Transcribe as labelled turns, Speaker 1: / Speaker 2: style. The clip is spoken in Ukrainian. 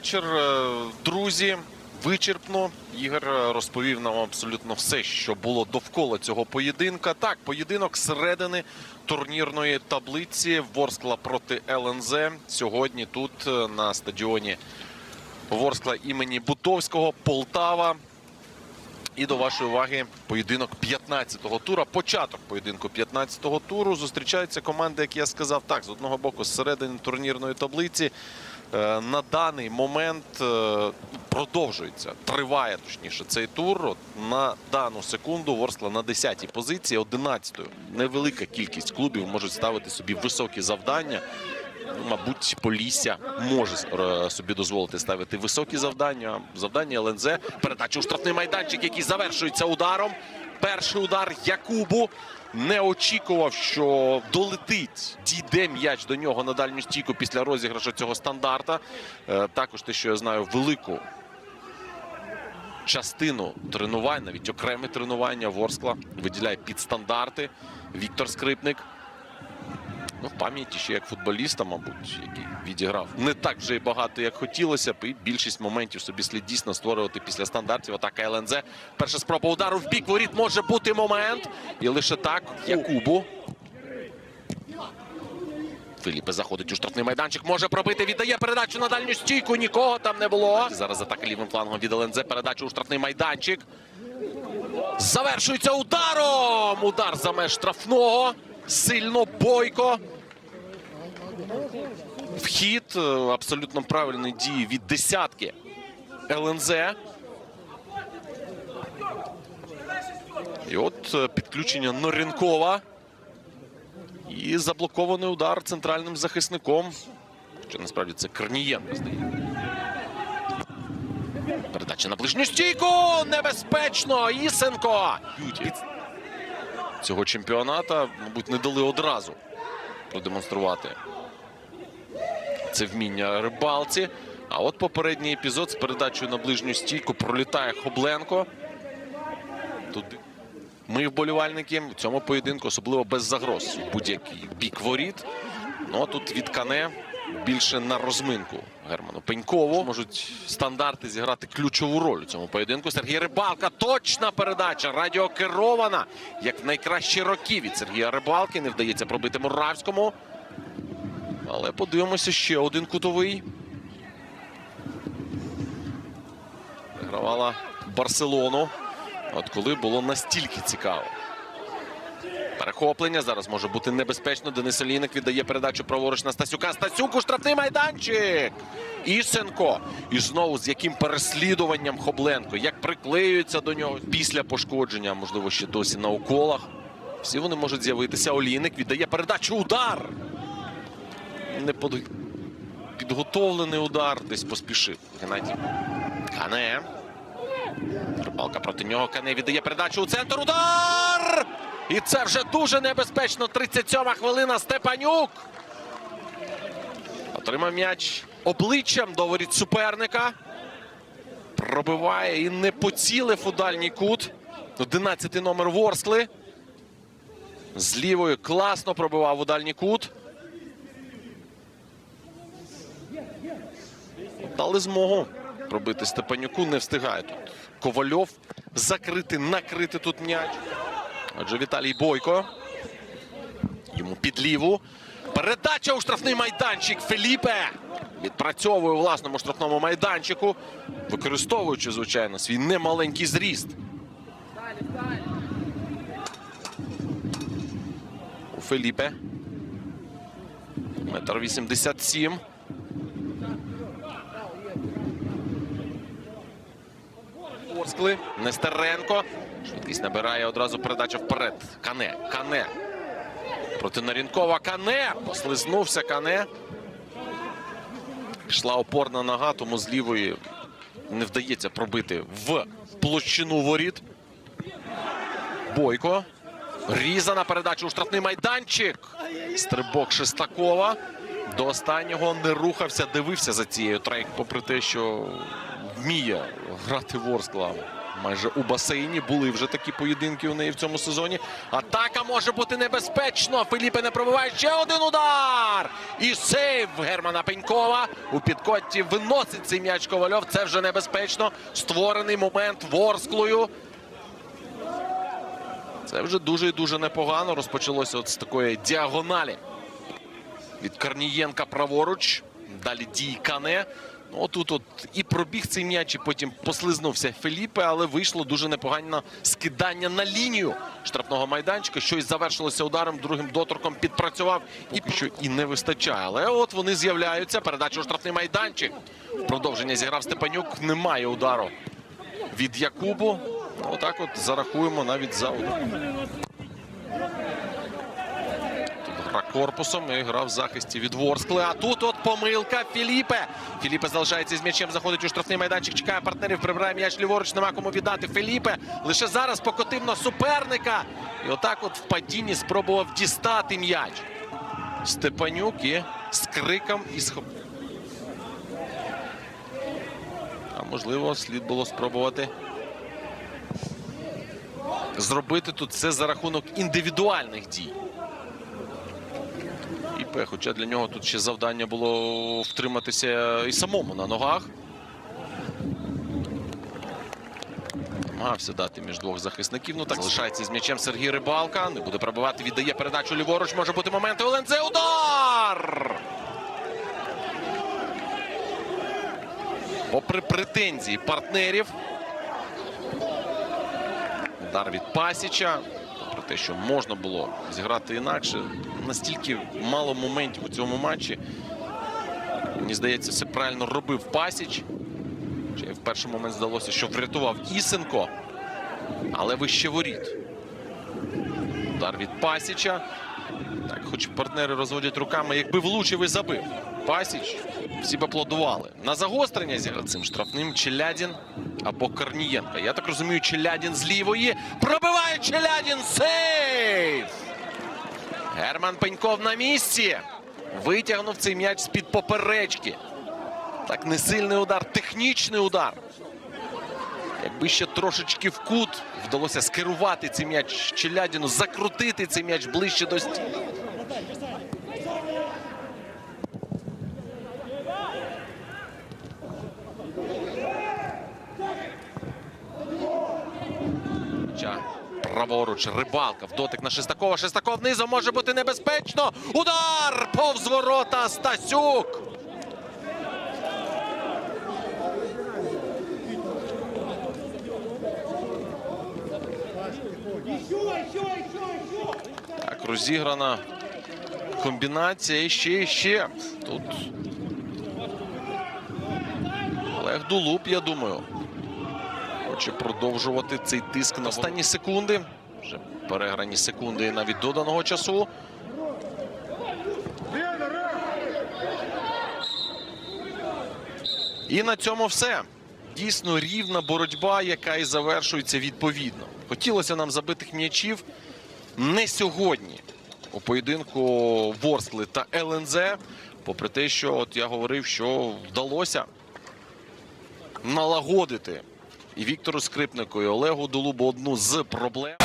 Speaker 1: вечір, Е, друзі. Вичерпно Ігор е, розповів нам абсолютно все, що було довкола цього поєдинка. Так, поєдинок середини турнірної таблиці Ворскла проти ЛНЗ. Сьогодні тут е, на стадіоні Ворскла імені Бутовського, Полтава. І до вашої уваги поєдинок 15-го тура. Початок поєдинку 15-го туру. Зустрічаються команди, як я сказав, так, з одного боку, з середини турнірної таблиці. Е, На даний момент е, продовжується, триває точніше цей тур. От на дану секунду Ворскла на 10-й позиції, 11-ю. Невелика кількість клубів можуть ставити собі високі завдання. Ну, Мабуть, Полісся може е, собі дозволити ставити високі завдання. Завдання ЛНЗ. Передача у штрафний майданчик, який завершується ударом. Перший удар Якубу. Не очікував, що долетить, дійде м'яч до нього на дальню стійку після розіграшу цього стандарта. Е, Також те, що я знаю, велику частину тренувань, навіть окреме тренування Ворскла виділяє під стандарти. Віктор Скрипник. Ну, в пам'яті ще як футболіста, мабуть, який відіграв не так вже і багато, як хотілося б. І більшість моментів собі слід дійсно створювати після стандартів. Атака ЛНЗ. Перша спроба удару в бік воріт може бути момент. І лише так Якубу. Філіпе заходить у штрафний майданчик. Може пробити. Віддає передачу на дальню стійку. Нікого там не було. Зараз атака лівим флангом від ЛНЗ. Передача у штрафний майданчик. Завершується ударом. Удар за меж штрафного. Сильно бойко. Вхід е, абсолютно правильної дії від десятки ЛНЗ. І от е, підключення Норенкова. І заблокований удар центральним захисником. Хоча насправді це Корнієнко, здається. Передача на ближню стійку. Небезпечно. Ісенко. Під цього чемпіоната, мабуть, не дали одразу продемонструвати це вміння рибалці. А от попередній епізод з передачею на ближню стійку пролітає Хобленко. Туди. Ми вболівальники в цьому поєдинку, особливо без загроз будь-який бік воріт. Ну а тут від Кане більше на розминку Герману Пенькову. Можуть стандарти зіграти ключову роль у цьому поєдинку. Сергій Рибалка. Точна передача. Радіокерована. Як в найкращі роки від Сергія Рибалки. Не вдається пробити Муравському. Але подивимося ще один кутовий. Вигравала Барселону. От коли було настільки цікаво. Перехоплення зараз може бути небезпечно. Денис Олійник віддає передачу праворуч на Стасюка. Стасюк у штрафний майданчик. Ісенко. І знову з яким переслідуванням Хобленко. Як приклеюється до нього після пошкодження, можливо, ще досі на уколах. Всі вони можуть з'явитися. Олійник віддає передачу. Удар. Не под... підготовлений удар. Десь поспішив. Геннадій. Кане. Рибалка проти нього. Кане віддає передачу у центр. Удар! І це вже дуже небезпечно. 37-ма хвилина. Степанюк. Отримав м'яч обличчям до воріт суперника. Пробиває і не поцілив у дальній кут. 11-й номер Ворскли. З лівою класно пробивав у дальній кут. Дали змогу пробити Степанюку. Не встигає тут. Ковальов закрити, накрити тут м'яч. Отже, Віталій Бойко. Йому під ліву. Передача у штрафний майданчик. Феліпе відпрацьовує у власному штрафному майданчику, використовуючи, звичайно, свій немаленький зріст. У Феліпе. Метр вісімдесят сім. Орскли. Нестеренко. Швидкість набирає одразу передача вперед. Кане. Кане. Проти Нарінкова. Кане. Послизнувся Кане. Пішла опорна нога, тому з лівої не вдається пробити в площину воріт. Бойко. Різана передача у штрафний майданчик. Стрибок Шестакова. До останнього не рухався, дивився за цією трек, попри те, що вміє грати Ворскла майже у басейні. Були вже такі поєдинки у неї в цьому сезоні. Атака може бути небезпечно. Філіпе не пробиває ще один удар. І сейв Германа Пенькова. У підкотті виносить цей м'яч Ковальов. Це вже небезпечно. Створений момент Ворсклою. Це вже дуже і дуже непогано. Розпочалося от з такої діагоналі. Від Корнієнка праворуч. Далі дій Кане. Ну, отут от і пробіг цей м'яч, і потім послизнувся Феліпе, але вийшло дуже непогане скидання на лінію штрафного майданчика. Щось завершилося ударом, другим доторком підпрацював і що і не вистачає. Але от вони з'являються. Передача у штрафний майданчик. Продовження зіграв Степанюк. Немає удару від Якубу. Ну, Отак от зарахуємо навіть за удар. Корпусом і гра в захисті від Ворскли. А тут от помилка Філіпе. Філіпе залишається з м'ячем, заходить у штрафний майданчик, чекає партнерів, прибирає м'яч ліворуч, нема кому віддати. Філіпе лише зараз покотив на суперника. І отак от в падінні спробував дістати м'яч. Степанюк і з криком і з А можливо, слід було спробувати зробити тут це за рахунок індивідуальних дій. ІП, хоча для нього тут ще завдання було втриматися і самому на ногах. Намагався дати між двох захисників. Ну так залишається з м'ячем Сергій Рибалка. Не буде пробивати, віддає передачу ліворуч. Може бути момент. Оленце удар! Попри претензії партнерів. Удар від Пасіча. Про те, що можна було зіграти інакше. Настільки мало моментів у цьому матчі. Мені здається, все правильно робив Пасіч. В перший момент здалося, що врятував Ісенко. Але вище воріт. Удар від Пасіча. Так, хоч партнери розводять руками, якби влучив і забив. Пасіч всі б аплодували. На загострення зіграв цим штрафним Челядін або Корнієнка. Я так розумію, Челядін з лівої. Пробиває Челядін. Сейв! Герман Пеньков на місці. Витягнув цей м'яч з-під поперечки. Так, не сильний удар, технічний удар. Якби ще трошечки в кут вдалося скерувати цей м'яч Челядіну, закрутити цей м'яч ближче до стіни. Ча. Праворуч, рибалка, в дотик на Шестакова. Шестаков низом може бути небезпечно. Удар! Повз ворота Стасюк. Так, розіграна комбінація. І ще, і ще. Тут Олег Дулуп, я думаю. Хоче продовжувати цей тиск на останні секунди. Вже переграні секунди навіть доданого часу. І на цьому все. Дійсно рівна боротьба, яка і завершується відповідно. Хотілося нам забитих м'ячів не сьогодні. У поєдинку Ворскли та ЛНЗ. Попри те, що от я говорив, що вдалося налагодити Віктору Скрипнику, і Олегу Долубу одну з проблем.